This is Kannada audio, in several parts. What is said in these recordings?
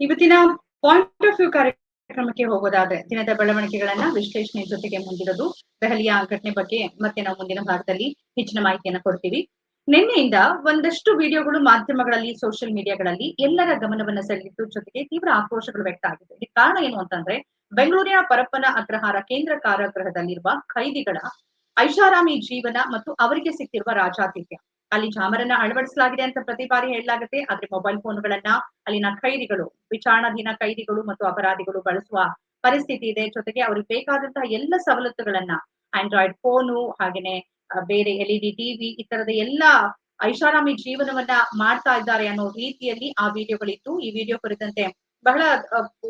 ಇವತ್ತಿನ ಪಾಯಿಂಟ್ ಆಫ್ ವ್ಯೂ ಕಾರ್ಯಕ್ರಮಕ್ಕೆ ಹೋಗೋದಾದ್ರೆ ದಿನದ ಬೆಳವಣಿಗೆಗಳನ್ನ ವಿಶ್ಲೇಷಣೆ ಜೊತೆಗೆ ಮುಂದಿರೋದು ದೆಹಲಿಯ ಘಟನೆ ಬಗ್ಗೆ ಮತ್ತೆ ನಾವು ಮುಂದಿನ ಭಾಗದಲ್ಲಿ ಹೆಚ್ಚಿನ ಮಾಹಿತಿಯನ್ನ ಕೊಡ್ತೀವಿ. ನಿನ್ನೆಯಿಂದ ಒಂದಷ್ಟು ವಿಡಿಯೋಗಳು ಮಾಧ್ಯಮಗಳಲ್ಲಿ ಸೋಷಿಯಲ್ ಮೀಡಿಯಾಗಳಲ್ಲಿ ಎಲ್ಲರ ಗಮನವನ್ನ ಸೆಳೆದಿದ್ದು ಜೊತೆಗೆ ತೀವ್ರ ಆಕ್ರೋಶಗಳು ವ್ಯಕ್ತ ಆಗಿದೆ. ಇದಕ್ಕೆ ಕಾರಣ ಏನು ಅಂತಂದ್ರೆ, ಬೆಂಗಳೂರಿನ ಪರಪ್ಪನ ಅಗ್ರಹಾರ ಕೇಂದ್ರ ಕಾರಾಗೃಹದಲ್ಲಿರುವ ಖೈದಿಗಳ ಐಷಾರಾಮಿ ಜೀವನ ಮತ್ತು ಅವರಿಗೆ ಸಿಕ್ಕಿರುವ ರಾಜಾತಿಥ್ಯ. ಅಲ್ಲಿ ಜಾಮರನ್ನ ಅಳವಡಿಸಲಾಗಿದೆ ಅಂತ ಪ್ರತಿ ಬಾರಿ ಹೇಳಲಾಗುತ್ತೆ. ಆದ್ರೆ ಮೊಬೈಲ್ ಫೋನ್ಗಳನ್ನ ಅಲ್ಲಿನ ಕೈದಿಗಳು, ವಿಚಾರಣಾಧೀನ ಕೈದಿಗಳು ಮತ್ತು ಅಪರಾಧಿಗಳು ಬಳಸುವ ಪರಿಸ್ಥಿತಿ ಇದೆ. ಜೊತೆಗೆ ಅವ್ರಿಗೆ ಬೇಕಾದಂತಹ ಎಲ್ಲ ಸವಲತ್ತುಗಳನ್ನ ಆಂಡ್ರಾಯ್ಡ್ ಫೋನು ಹಾಗೇನೆ ಬೇರೆ ಎಲ್ ಇ ಟಿವಿ ಈ ತರದ ಎಲ್ಲ ಐಷಾರಾಮಿ ಜೀವನವನ್ನ ಮಾಡ್ತಾ ಇದ್ದಾರೆ ಅನ್ನೋ ರೀತಿಯಲ್ಲಿ ಆ ವಿಡಿಯೋಗಳಿತ್ತು ಈ ವಿಡಿಯೋ ಕುರಿತಂತೆ ಬಹಳ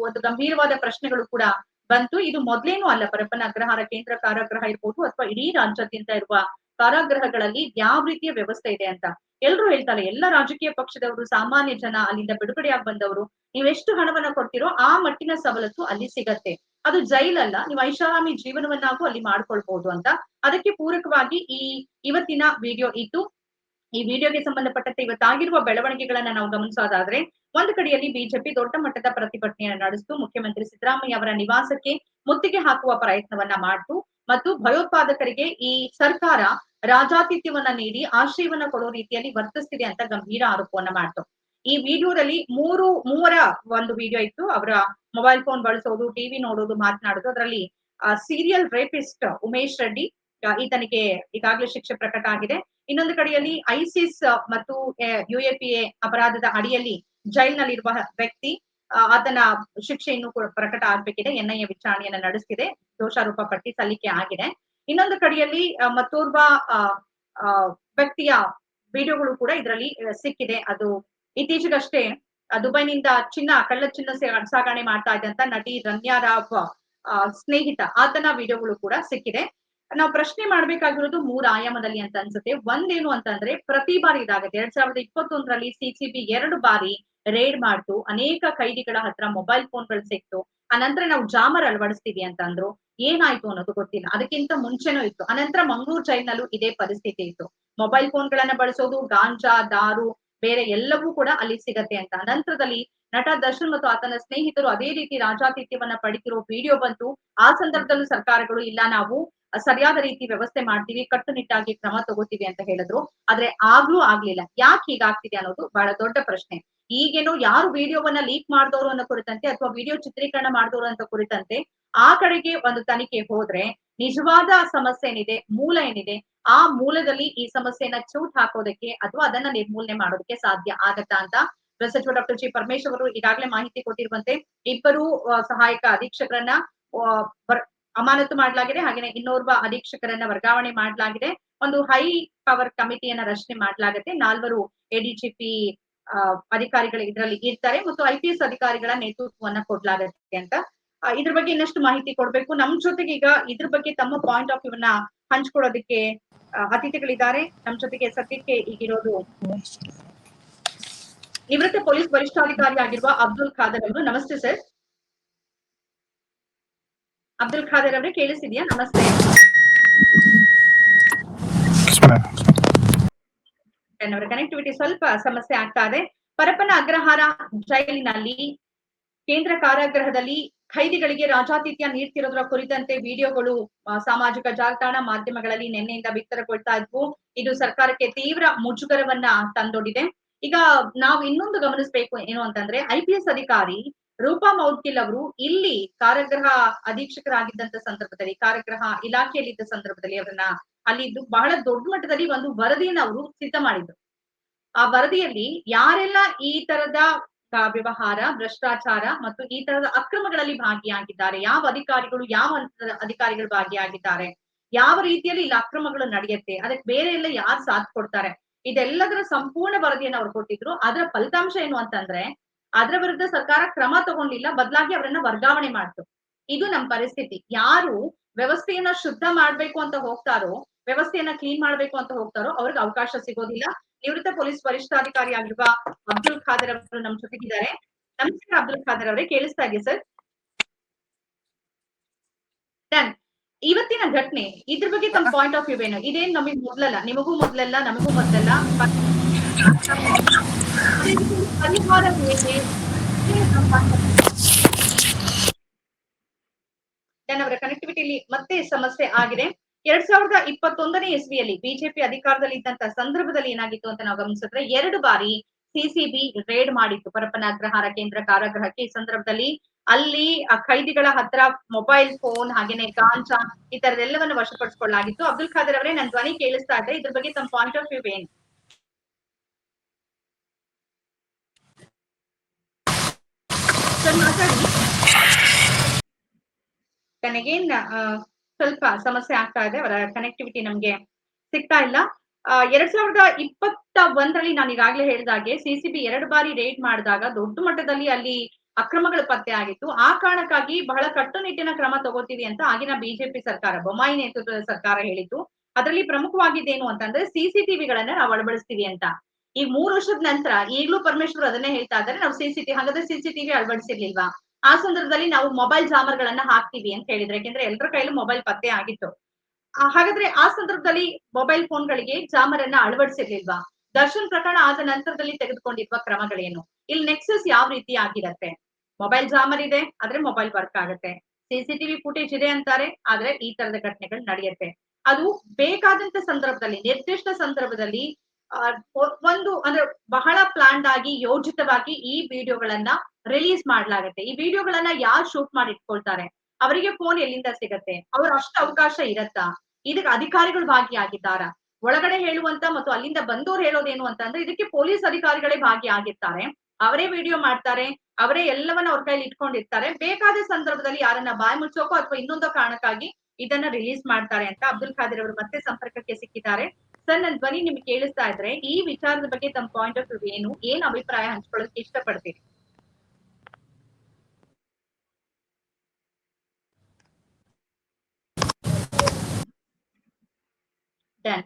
ಒಂದು ಗಂಭೀರವಾದ ಪ್ರಶ್ನೆಗಳು ಕೂಡ ಬಂತು. ಇದು ಮೊದ್ಲೇನು ಅಲ್ಲ, ಪರಪ್ಪನ ಅಗ್ರಹಾರ ಕೇಂದ್ರ ಕಾರಾಗ್ರಹ ಇರ್ಬೋದು ಅಥವಾ ಇಡೀ ರಾಜ್ಯಾದ್ಯಂತ ಇರುವ ಕಾರಾಗೃಹಗಳಲ್ಲಿ ಯಾವ ರೀತಿಯ ವ್ಯವಸ್ಥೆ ಇದೆ ಅಂತ. ಎಲ್ರು ಹೇಳ್ತಾರೆ, ಎಲ್ಲ ರಾಜಕೀಯ ಪಕ್ಷದವರು, ಸಾಮಾನ್ಯ ಜನ ಅಲ್ಲಿಂದ ಬಿಡುಗಡೆಯಾಗಿ ಬಂದವರು ನೀವೆಷ್ಟು ಹಣವನ್ನ ಕೊಡ್ತೀರೋ ಆ ಮಟ್ಟಿನ ಸವಲತ್ತು ಅಲ್ಲಿ ಸಿಗತ್ತೆ. ಅದು ಜೈಲಲ್ಲ, ನೀವು ಐಷಾರಾಮಿ ಜೀವನವನ್ನಾಗೂ ಅಲ್ಲಿ ಮಾಡ್ಕೊಳ್ಬಹುದು ಅಂತ. ಅದಕ್ಕೆ ಪೂರಕವಾಗಿ ಈ ಇವತ್ತಿನ ವಿಡಿಯೋ ಇತ್ತು ಈ ವಿಡಿಯೋಗೆ ಸಂಬಂಧಪಟ್ಟಂತೆ ಇವತ್ತಾಗಿರುವ ಬೆಳವಣಿಗೆಗಳನ್ನ ನಾವು ಗಮನಿಸೋದಾದ್ರೆ, ಒಂದು ಕಡೆಯಲ್ಲಿ ಬಿಜೆಪಿ ದೊಡ್ಡ ಮಟ್ಟದ ಪ್ರತಿಭಟನೆಯನ್ನು ನಡೆಸಿತು, ಮುಖ್ಯಮಂತ್ರಿ ಸಿದ್ದರಾಮಯ್ಯ ಅವರ ನಿವಾಸಕ್ಕೆ ಮುತ್ತಿಗೆ ಹಾಕುವ ಪ್ರಯತ್ನವನ್ನ ಮಾಡ್ತು, ಮತ್ತು ಭಯೋತ್ಪಾದಕರಿಗೆ ಈ ಸರ್ಕಾರ ರಾಜಾತಿಥ್ಯವನ್ನ ನೀಡಿ ಆಶ್ರಯವನ್ನ ಕೊಡೋ ರೀತಿಯಲ್ಲಿ ವರ್ತಿಸ್ತಿದೆ ಅಂತ ಗಂಭೀರ ಆರೋಪವನ್ನ ಮಾಡ್ತು. ಈ ವಿಡಿಯೋದಲ್ಲಿ ಮೂರು, ಮೂವರ ಒಂದು ವಿಡಿಯೋ ಇತ್ತು. ಅವರ ಮೊಬೈಲ್ ಫೋನ್ ಬಳಸೋದು ಟಿವಿ ನೋಡೋದು, ಮಾತನಾಡೋದು. ಅದರಲ್ಲಿ ಸೀರಿಯಲ್ ರೇಪಿಸ್ಟ್ ಉಮೇಶ್ ರೆಡ್ಡಿ ಈತನಿಗೆ ಈಗಾಗಲೇ ಶಿಕ್ಷೆ ಪ್ರಕಟ ಆಗಿದೆ. ಇನ್ನೊಂದು ಕಡೆಯಲ್ಲಿ ಐಸಿಸ್ ಮತ್ತು ಯುಎಪಿಎ ಅಪರಾಧದ ಅಡಿಯಲ್ಲಿ ಜೈಲ್ನಲ್ಲಿರುವ ವ್ಯಕ್ತಿ ಆತನ ಶಿಕ್ಷೆ ಇನ್ನೂ ಕೂಡ ಪ್ರಕಟ ಆಗ್ಬೇಕಿದೆ. ಎನ್ಐಎ ವಿಚಾರಣೆಯನ್ನ ನಡೆಸ್ತಿದೆ. ದೋಷಾರೋಪ ಪಟ್ಟಿ ಸಲ್ಲಿಕೆ ಆಗಿದೆ. ಇನ್ನೊಂದು ಕಡೆಯಲ್ಲಿ ಮತ್ತೋರ್ವ ವ್ಯಕ್ತಿಯ ವಿಡಿಯೋಗಳು ಕೂಡ ಇದರಲ್ಲಿ ಸಿಕ್ಕಿದೆ. ಅದು ಇತ್ತೀಚೆಗಷ್ಟೇ ದುಬೈನಿಂದ ಚಿನ್ನ ಕಳ್ಳ ಚಿನ್ನ ಸಾಗಣೆ ಮಾಡ್ತಾ ಇದ್ದಂತ ನಟಿ ರನ್ಯಾ ರಾವ್ ಸ್ನೇಹಿತ ಆತನ ವಿಡಿಯೋಗಳು ಕೂಡ ಸಿಕ್ಕಿದೆ. ನಾವು ಪ್ರಶ್ನೆ ಮಾಡ್ಬೇಕಾಗಿರೋದು ಮೂರ್ ಆಯಾಮದಲ್ಲಿ ಅಂತ ಅನ್ಸುತ್ತೆ. ಒಂದೇನು ಅಂತಂದ್ರೆ ಪ್ರತಿ ಬಾರಿ ಇದಾಗುತ್ತೆ. ಎರಡ್ ಸಾವಿರದ ಇಪ್ಪತ್ತೊಂದರಲ್ಲಿ ಸಿಸಿಬಿ ಎರಡು ಬಾರಿ ರೇಡ್ ಮಾಡ್ತು. ಅನೇಕ ಕೈದಿಗಳ ಹತ್ರ ಮೊಬೈಲ್ ಫೋನ್ಗಳು ಸಿಕ್ತು. ಆ ನಂತರ ನಾವು ಜಾಮರ್ ಅಳವಡಿಸ್ತೀವಿ ಅಂತ ಅಂದ್ರು ಏನಾಯ್ತು ಅನ್ನೋದು ಗೊತ್ತಿಲ್ಲ. ಅದಕ್ಕಿಂತ ಮುಂಚೆನೂ ಇತ್ತು. ಅನಂತರ ಮಂಗಳೂರು ಜೈಲ್ನಲ್ಲೂ ಇದೇ ಪರಿಸ್ಥಿತಿ ಇತ್ತು. ಮೊಬೈಲ್ ಫೋನ್ ಗಳನ್ನ ಬಳಸೋದು, ಗಾಂಜಾ, ದಾರು, ಬೇರೆ ಎಲ್ಲವೂ ಕೂಡ ಅಲ್ಲಿ ಸಿಗತ್ತೆ ಅಂತ. ಅನಂತರದಲ್ಲಿ ನಟ ದರ್ಶನ್ ಮತ್ತು ಆತನ ಸ್ನೇಹಿತರು ಅದೇ ರೀತಿ ರಾಜಾತಿಥ್ಯವನ್ನ ಪಡಿತಿರೋ ವಿಡಿಯೋ ಬಂತು. ಆ ಸಂದರ್ಭದಲ್ಲೂ ಸರ್ಕಾರಗಳು, ಇಲ್ಲ ನಾವು ಸರಿಯಾದ ರೀತಿ ವ್ಯವಸ್ಥೆ ಮಾಡ್ತೀವಿ, ಕಟ್ಟುನಿಟ್ಟಾಗಿ ಕ್ರಮ ತಗೋತೀವಿ ಅಂತ ಹೇಳಿದ್ರು. ಆದ್ರೆ ಆಗ್ಲೂ ಆಗ್ಲಿಲ್ಲ. ಯಾಕೆ ಹೀಗಾಗ್ತಿದೆ ಅನ್ನೋದು ಬಹಳ ದೊಡ್ಡ ಪ್ರಶ್ನೆ. ಈಗೇನೋ ಯಾರು ವಿಡಿಯೋವನ್ನ ಲೀಕ್ ಮಾಡಿದವರು ಅನ್ನೋ ಕುರಿತಂತೆ ಅಥವಾ ವಿಡಿಯೋ ಚಿತ್ರೀಕರಣ ಮಾಡಿದವರು ಅಂತ ಕುರಿತಂತೆ ಆ ಕಡೆಗೆ ಒಂದು ತನಿಖೆ ಹೋದ್ರೆ ನಿಜವಾದ ಸಮಸ್ಯೆ ಏನಿದೆ, ಮೂಲ ಏನಿದೆ, ಆ ಮೂಲದಲ್ಲಿ ಈ ಸಮಸ್ಯೆಯನ್ನ ಚೂಟ್ ಹಾಕೋದಕ್ಕೆ ಅಥವಾ ಅದನ್ನ ನಿರ್ಮೂಲನೆ ಮಾಡೋದಕ್ಕೆ ಸಾಧ್ಯ ಆಗತ್ತಾ ಅಂತ ಸಚಿವ ಡಾಕ್ಟರ್ ಜಿ ಪರಮೇಶ್ವರ್ ಅವರು ಈಗಾಗಲೇ ಮಾಹಿತಿ ಕೊಟ್ಟಿರುವಂತೆ ಇಬ್ಬರು ಸಹಾಯಕ ಅಧೀಕ್ಷಕರನ್ನ ಅಮಾನತು ಮಾಡಲಾಗಿದೆ. ಹಾಗೆಯೇ ಇನ್ನೋರ್ವ ಅಧೀಕ್ಷಕರನ್ನ ವರ್ಗಾವಣೆ ಮಾಡಲಾಗಿದೆ. ಒಂದು ಹೈ ಪವರ್ ಕಮಿಟಿಯನ್ನ ರಚನೆ ಮಾಡಲಾಗುತ್ತೆ. ನಾಲ್ವರು ಎಡಿಜಿಪಿ ಅಧಿಕಾರಿಗಳು ಇದರಲ್ಲಿ ಇರ್ತಾರೆ. ಮತ್ತು ಐ ಪಿ ಎಸ್ ಅಧಿಕಾರಿಗಳ ನೇತೃತ್ವವನ್ನ ಕೊಡ್ಲಾಗತ್ತೆ ಅಂತ ಇದ್ರ ಬಗ್ಗೆ ಇನ್ನಷ್ಟು ಮಾಹಿತಿ ಕೊಡ್ಬೇಕು. ನಮ್ ಜೊತೆಗೆ ಈಗ ಇದ್ರ ಬಗ್ಗೆ ತಮ್ಮ ಪಾಯಿಂಟ್ ಆಫ್ ವ್ಯೂನ ಹಂಚ್ಕೊಳ್ಳೋದಕ್ಕೆ ಆ, ಅತಿಥಿಗಳಿದ್ದಾರೆ. ನಮ್ ಜೊತೆಗೆ ಸದ್ಯಕ್ಕೆ ಈಗಿರೋದು ನಿವೃತ್ತ ಪೊಲೀಸ್ ವರಿಷ್ಠಾಧಿಕಾರಿ ಆಗಿರುವ ಅಬ್ದುಲ್ ಖಾದರ್ ಅವರು. ನಮಸ್ತೆ ಸರ್. ಅಬ್ದುಲ್ ಖಾದರ್ ಅವರೇ ಕೇಳಿಸಿದ್ಯಾ ನಮಸ್ತೆ. ಅವರ ಕನೆಕ್ಟಿವಿಟಿ ಸ್ವಲ್ಪ ಸಮಸ್ಯೆ ಆಗ್ತಾ ಇದೆ. ಪರಪನ ಅಗ್ರಹಾರ ಜೈಲಿನಲ್ಲಿ ಕೇಂದ್ರ ಕಾರಾಗೃಹದಲ್ಲಿ ಖೈದಿಗಳಿಗೆ ರಾಜಾತಿಥ್ಯ ನೀಡ್ತಿರೋದ್ರ ಕುರಿತಂತೆ ವಿಡಿಯೋಗಳು ಸಾಮಾಜಿಕ ಜಾಲತಾಣ ಮಾಧ್ಯಮಗಳಲ್ಲಿ ನಿನ್ನೆಯಿಂದ ಬಿತ್ತರಗೊಳ್ತಾ ಇದ್ವು. ಇದು ಸರ್ಕಾರಕ್ಕೆ ತೀವ್ರ ಮುಜುಗರವನ್ನ ತಂದೊಡ್ಡಿದೆ. ಈಗ ನಾವು ಇನ್ನೊಂದು ಗಮನಿಸಬೇಕು ಏನು ಅಂತಂದ್ರೆ ಐ ಪಿ ಎಸ್ ಅಧಿಕಾರಿ ರೂಪಾ ಮೌದ್ಗಿಲ್ ಅವರು ಇಲ್ಲಿ ಕಾರಾಗೃಹ ಅಧೀಕ್ಷಕರಾಗಿದ್ದಂತ ಸಂದರ್ಭದಲ್ಲಿ, ಕಾರಾಗೃಹ ಇಲಾಖೆಯಲ್ಲಿದ್ದ ಸಂದರ್ಭದಲ್ಲಿ ಅವರನ್ನ ಅಲ್ಲಿದ್ದು ಬಹಳ ದೊಡ್ಡ ಮಟ್ಟದಲ್ಲಿ ಒಂದು ವರದಿಯನ್ನ ಅವರು ಸಿದ್ಧ ಮಾಡಿದ್ರು. ಆ ವರದಿಯಲ್ಲಿ ಯಾರೆಲ್ಲ ಈ ತರದ ವ್ಯವಹಾರ, ಭ್ರಷ್ಟಾಚಾರ ಮತ್ತು ಈ ತರದ ಅಕ್ರಮಗಳಲ್ಲಿ ಭಾಗಿಯಾಗಿದ್ದಾರೆ. ಯಾವ ಅಧಿಕಾರಿಗಳು ಯಾವ ಅಧಿಕಾರಿಗಳು ಭಾಗಿಯಾಗಿದ್ದಾರೆ? ಯಾವ ರೀತಿಯಲ್ಲಿ ಇಲ್ಲಿ ಅಕ್ರಮಗಳು ನಡೆಯುತ್ತೆ? ಅದಕ್ಕೆ ಬೇರೆ ಎಲ್ಲ ಯಾರು ಸಾಥ್ ಕೊಡ್ತಾರೆ? ಇದೆಲ್ಲದರ ಸಂಪೂರ್ಣ ವರದಿಯನ್ನು ಅವ್ರು ಕೊಟ್ಟಿದ್ರು. ಅದರ ಫಲಿತಾಂಶ ಏನು ಅಂತಂದ್ರೆ, ಅದರ ವಿರುದ್ಧ ಸರ್ಕಾರ ಕ್ರಮ ತಗೊಂಡಿಲ್ಲ, ಬದಲಾಗಿ ಅವರನ್ನ ವರ್ಗಾವಣೆ ಮಾಡ್ತು. ಇದು ನಮ್ಮ ಪರಿಸ್ಥಿತಿ. ಯಾರು ವ್ಯವಸ್ಥೆಯನ್ನ ಶುದ್ಧ ಮಾಡ್ಬೇಕು ಅಂತ ಹೋಗ್ತಾರೋ, ವ್ಯವಸ್ಥೆಯನ್ನ ಕ್ಲೀನ್ ಮಾಡ್ಬೇಕು ಅಂತ ಹೋಗ್ತಾರೋ, ಅವ್ರಿಗೆ ಅವಕಾಶ ಸಿಗೋದಿಲ್ಲ. ನಿವೃತ್ತ ಪೊಲೀಸ್ ವರಿಷ್ಠಾಧಿಕಾರಿ ಆಗಿರುವ ಅಬ್ದುಲ್ ಖಾದರ್ ಅವರು ನಮ್ಮ ಜೊತೆಗಿದ್ದಾರೆ. ನಮಸ್ಕಾರ, ಅಬ್ದುಲ್ ಖಾದರ್ ಅವರೇ. ಕೇಳಿಸ್ತಾ ಇದೆ ಸರ್? ಡನ್. ಇವತ್ತಿನ ಘಟನೆ, ಇದ್ರ ಬಗ್ಗೆ ತಮ್ಮ ಪಾಯಿಂಟ್ ಆಫ್ ವ್ಯೂ ಏನು? ಇದೇನ್ ನಮಗೆ ಮೊದ್ಲಲ್ಲ, ನಿಮಗೂ ಮೊದ್ಲಲ್ಲ, ನಮಗೂ ಮೊದ್ಲಲ್ಲ? ದೆನ್ ಅವರ ಕನೆಕ್ಟಿವಿಟಿಲಿ ಮತ್ತೆ ಸಮಸ್ಯೆ ಆಗಿದೆ. ಎರಡ್ ಸಾವಿರದ ಇಪ್ಪತ್ತೊಂದನೇ ಇಸ್ವಿಯಲ್ಲಿ ಬಿಜೆಪಿ ಅಧಿಕಾರದಲ್ಲಿ ಇದ್ದಂತ ಸಂದರ್ಭದಲ್ಲಿ ಏನಾಗಿತ್ತು ಅಂತ ನಾವು ಗಮನಿಸಿದ್ರೆ ಎರಡು ಬಾರಿ ಸಿಸಿಬಿ ರೇಡ್ ಮಾಡಿತ್ತು. ಪರಪ್ಪನ ಅಗ್ರಹಾರ ಕೇಂದ್ರ ಕಾರಾಗೃಹಕ್ಕೆ. ಈ ಸಂದರ್ಭದಲ್ಲಿ ಅಲ್ಲಿ ಖೈದಿಗಳ ಹತ್ರ ಮೊಬೈಲ್ ಫೋನ್ ಹಾಗೇನೆ ಗಾಂಜಾ ಈ ತರದೆಲ್ಲವನ್ನು ವಶಪಡಿಸಿಕೊಳ್ಳಲಾಗಿತ್ತು. ಅಬ್ದುಲ್ ಖಾದರ್ ಅವರೇ ನನ್ನ ಧ್ವನಿ ಕೇಳಿಸ್ತಾ ಇದ್ರೆ ಇದ್ರ ಬಗ್ಗೆ ತಮ್ಮ ಪಾಯಿಂಟ್ ಆಫ್ ವ್ಯೂ ಏನು? ಸರ್, ಮಾತಾಡಿ. ಸ್ವಲ್ಪ ಸಮಸ್ಯೆ ಆಗ್ತಾ ಇದೆ, ಅವರ ಕನೆಕ್ಟಿವಿಟಿ ನಮ್ಗೆ ಸಿಗ್ತಾ ಇಲ್ಲ. ಎರಡ್ ಸಾವಿರದ ಇಪ್ಪತ್ತ ಒಂದರಲ್ಲಿ ನಾನು ಈಗಾಗಲೇ ಹೇಳಿದಾಗೆ ಸಿಸಿಬಿ ಎರಡು ಬಾರಿ ರೇಡ್ ಮಾಡಿದಾಗ ದೊಡ್ಡ ಮಟ್ಟದಲ್ಲಿ ಅಲ್ಲಿ ಅಕ್ರಮಗಳು ಪತ್ತೆ ಆಗಿತ್ತು. ಆ ಕಾರಣಕ್ಕಾಗಿ ಬಹಳ ಕಟ್ಟುನಿಟ್ಟಿನ ಕ್ರಮ ತಗೋತೀವಿ ಅಂತ ಆಗಿನ ಬಿಜೆಪಿ ಸರ್ಕಾರ, ಬೊಮ್ಮಾಯಿ ನೇತೃತ್ವದ ಸರ್ಕಾರ ಹೇಳಿತ್ತು ಅದರಲ್ಲಿ ಪ್ರಮುಖವಾಗಿದ್ದೇನು ಅಂತಂದ್ರೆ ಸಿಸಿಟಿವಿಗಳನ್ನ ನಾವು ಅಳವಡಿಸ್ತೀವಿ ಅಂತ. ಈ ಮೂರು ವರ್ಷದ ನಂತರ ಈಗಲೂ ಪರಮೇಶ್ವರ್ ಅದನ್ನೇ ಹೇಳ್ತಾ ಇದ್ದಾರೆ, ನಾವು ಸಿಸಿಟಿವಿ ಹಾಗಾದ್ರೆ ಸಿಸಿಟಿವಿ ಅಳವಡಿಸಿರ್ಲಿಲ್ವಾ? ಆ ಸಂದರ್ಭದಲ್ಲಿ ನಾವು ಮೊಬೈಲ್ ಜಾಮರ್ಗಳನ್ನ ಹಾಕ್ತೀವಿ ಅಂತ ಹೇಳಿದ್ರೆ, ಯಾಕೆಂದ್ರೆ ಎಲ್ಲರ ಕೈಲೂ ಮೊಬೈಲ್ ಪತ್ತೆ ಆಗಿತ್ತು. ಹಾಗಾದ್ರೆ ಆ ಸಂದರ್ಭದಲ್ಲಿ ಮೊಬೈಲ್ ಫೋನ್ಗಳಿಗೆ ಜಾಮರ್ ಅನ್ನ ಅಳವಡಿಸಿರ್ಲಿಲ್ವಾ? ದರ್ಶನ್ ಪ್ರಕರಣ ಆದ ನಂತರದಲ್ಲಿ ತೆಗೆದುಕೊಂಡಿರುವ ಕ್ರಮಗಳೇನು? ಇಲ್ಲಿ ನೆಕ್ಸಸ್ ಯಾವ ರೀತಿ ಆಗಿರತ್ತೆ? ಮೊಬೈಲ್ ಜಾಮರ್ ಇದೆ, ಆದ್ರೆ ಮೊಬೈಲ್ ವರ್ಕ್ ಆಗುತ್ತೆ. ಸಿಸಿಟಿವಿ ಫುಟೇಜ್ ಇದೆ ಅಂತಾರೆ, ಆದ್ರೆ ಈ ತರದ ಘಟನೆಗಳು ನಡೆಯುತ್ತೆ. ಅದು ಬೇಕಾದಂತ ಸಂದರ್ಭದಲ್ಲಿ, ನಿರ್ದಿಷ್ಟ ಸಂದರ್ಭದಲ್ಲಿ ಒಂದು ಅಂದ್ರೆ ಬಹಳ ಪ್ಲಾನ್ಡ್ ಆಗಿ ಯೋಜಿತವಾಗಿ ಈ ವಿಡಿಯೋಗಳನ್ನ ರಿಲೀಸ್ ಮಾಡ್ಲಾಗತ್ತೆ. ಈ ವಿಡಿಯೋಗಳನ್ನ ಯಾರು ಶೂಟ್ ಮಾಡಿ ಇಟ್ಕೊಳ್ತಾರೆ ಅವರಿಗೆ ಫೋನ್ ಎಲ್ಲಿಂದ ಸಿಗತ್ತೆ? ಅವ್ರ ಅಷ್ಟು ಅವಕಾಶ ಇರತ್ತಾ? ಇದಕ್ಕೆ ಅಧಿಕಾರಿಗಳು ಭಾಗಿಯಾಗಿದ್ದಾರ? ಒಳಗಡೆ ಹೇಳುವಂತ ಮತ್ತು ಅಲ್ಲಿಂದ ಬಂದವ್ರು ಹೇಳೋದೇನು ಅಂತಂದ್ರೆ, ಇದಕ್ಕೆ ಪೊಲೀಸ್ ಅಧಿಕಾರಿಗಳೇ ಭಾಗಿಯಾಗಿರ್ತಾರೆ. ಅವರೇ ವಿಡಿಯೋ ಮಾಡ್ತಾರೆ. ಅವರೇ ಎಲ್ಲವನ್ನ ಅವ್ರ ಕೈಲಿ ಇಟ್ಕೊಂಡಿರ್ತಾರೆ. ಬೇಕಾದ ಸಂದರ್ಭದಲ್ಲಿ ಯಾರನ್ನ ಬಾಯಿ ಮುಚ್ಚೋಕೋ ಅಥವಾ ಇನ್ನೊಂದೋ ಕಾರಣಕ್ಕಾಗಿ ಇದನ್ನ ರಿಲೀಸ್ ಮಾಡ್ತಾರೆ ಅಂತ ಅಬ್ದುಲ್ ಖಾದಿರ್ ಅವರು ಮತ್ತೆ ಸಂಪರ್ಕಕ್ಕೆ ಸಿಕ್ಕಿದ್ದಾರೆ. ಸರ್, ನನ್ ಧ್ವನಿ ನಿಮ್ಗೆ ಕೇಳಿಸ್ತಾ ಇದ್ರೆ ಈ ವಿಚಾರದ ಬಗ್ಗೆ ತಮ್ಮ ಪಾಯಿಂಟ್ ಆಫ್ ವ್ಯೂ ಏನು? ಏನ್ ಅಭಿಪ್ರಾಯ ಹಂಚ್ಕೊಳ್ಳೋಕೆ ಇಷ್ಟಪಡ್ತೀರಿ? ಡನ್